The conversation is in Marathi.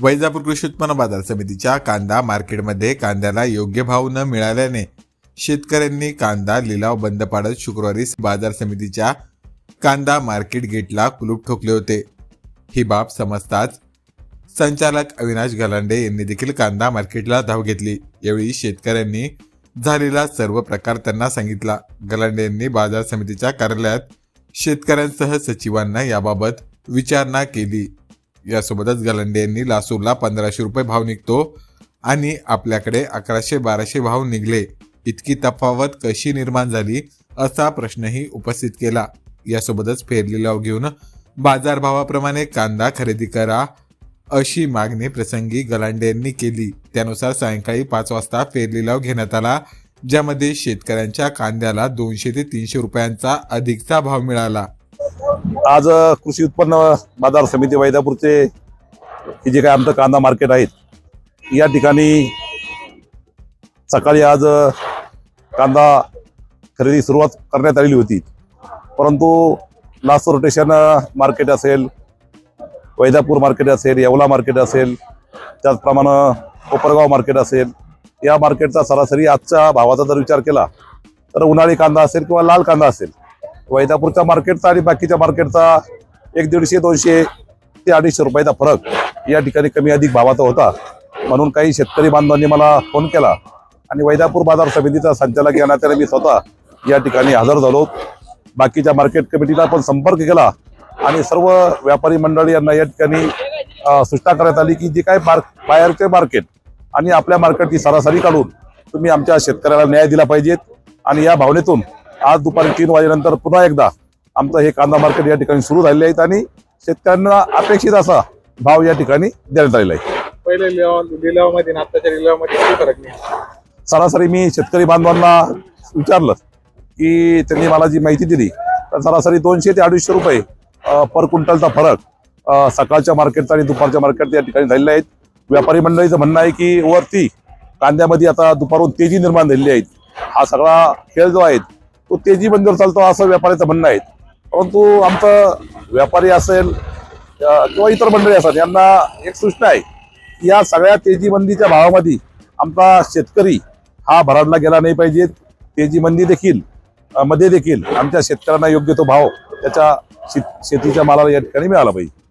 वैजापूर कृषी उत्पन्न बाजार समितीच्या कांदा मार्केटमध्ये कांद्याला योग्य भाव न मिळाल्याने शेतकऱ्यांनी कांदा लिलाव बंद पाडत शुक्रवारी बाजार समितीच्या कांदा मार्केट गेटला कुलूप ठोकले होते. ही बाब समजताच संचालक अविनाश गलांडे यांनी देखील कांदा मार्केटला धाव घेतली. यावेळी शेतकऱ्यांनी झालेला सर्व प्रकार त्यांना सांगितला. गलांडे यांनी बाजार समितीच्या कार्यालयात शेतकऱ्यांसह सचिवांना याबाबत विचारणा केली. यासोबतच गलंडे यांनी लासूरला पंधराशे रुपये भाव निघतो आणि आपल्याकडे अकराशे बाराशे भाव निघले. इतकी तफावत कशी निर्माण झाली असा प्रश्नही उपस्थित केला. यासोबतच फेरलिलाव घेऊन बाजारभावाप्रमाणे कांदा खरेदी करा अशी मागणी प्रसंगी गलांडे यांनी केली. त्यानुसार सायंकाळी पाच वाजता फेरलिलाव घेण्यात आला ज्यामध्ये शेतकऱ्यांच्या कांद्याला दोनशे ते तीनशे रुपयांचा अधिकचा भाव मिळाला. आज कृषी उत्पन्न बाजार समिती वैदापूरचे हे जे काय आमचं कांदा मार्केट आहेत या ठिकाणी सकाळी आज कांदा खरेदी सुरुवात करण्यात आलेली होती. परंतु लास्ट रोटेशन मार्केट असेल वैदापूर मार्केट असेल येवला मार्केट असेल त्याचप्रमाणे कोपरगाव मार्केट असेल या मार्केटचा सरासरी आजच्या भावाचा जर विचार केला तर उन्हाळी कांदा असेल किंवा लाल कांदा असेल वैदापूरच्या मार्केटचा आणि बाकीच्या मार्केटचा एक दीडशे दोनशे ते अडीचशे रुपयाचा फरक या ठिकाणी कमी अधिक भावाचा होता. म्हणून काही शेतकरी बांधवांनी मला फोन केला आणि वैदापूर बाजार समितीचा संचालक या नात्याने मी स्वतः या ठिकाणी हजर झालो. बाकीच्या मार्केट कमिटीला पण संपर्क केला आणि सर्व व्यापारी मंडळी यांना या ठिकाणी सूचना करण्यात आली की जे काय मार्क बाहेरचे मार्केट आणि आपल्या मार्केटची सरासरी काढून तुम्ही आमच्या शेतकऱ्याला न्याय दिला पाहिजेत आणि या भावनेतून आज दुपारी तीन वाजेनंतर पुन्हा एकदा आमचं हे कांदा मार्केट या ठिकाणी सुरू झालेले आहेत आणि शेतकऱ्यांना अपेक्षित असा भाव या ठिकाणी देण्यात आलेला आहे. पहिले लिलाव लिलावामध्ये आणि आत्ताच्या लिलावामध्ये किती फरक नाही. सरासरी मी शेतकरी बांधवांना विचारलं की त्यांनी मला जी माहिती दिली तर सरासरी दोनशे ते अडीचशे रुपये पर क्विंटलचा फरक सकाळच्या मार्केटचा आणि दुपारच्या मार्केट या ठिकाणी झालेले आहेत व्यापारी मंडळीचं म्हणणं आहे की वरती कांद्यामध्ये आता दुपारून तेजी निर्माण झालेली आहे. हा सगळा खेळ जो आहे तो तेजी बंदर चालतो असं व्यापाऱ्याचं म्हणणं आहे. परंतु आमचं व्यापारी असेल किंवा इतर मंडळी असतात यांना एक सूचना आहे की या सगळ्या तेजीबंदीच्या भावामध्ये आमचा शेतकरी हा भराडला गेला नाही पाहिजे. तेजीबंदी देखील मध्ये देखील आमच्या शेतकऱ्यांना योग्य तो भाव त्याच्या शेत- शेतीच्या मालाला या ठिकाणी मिळाला पाहिजे.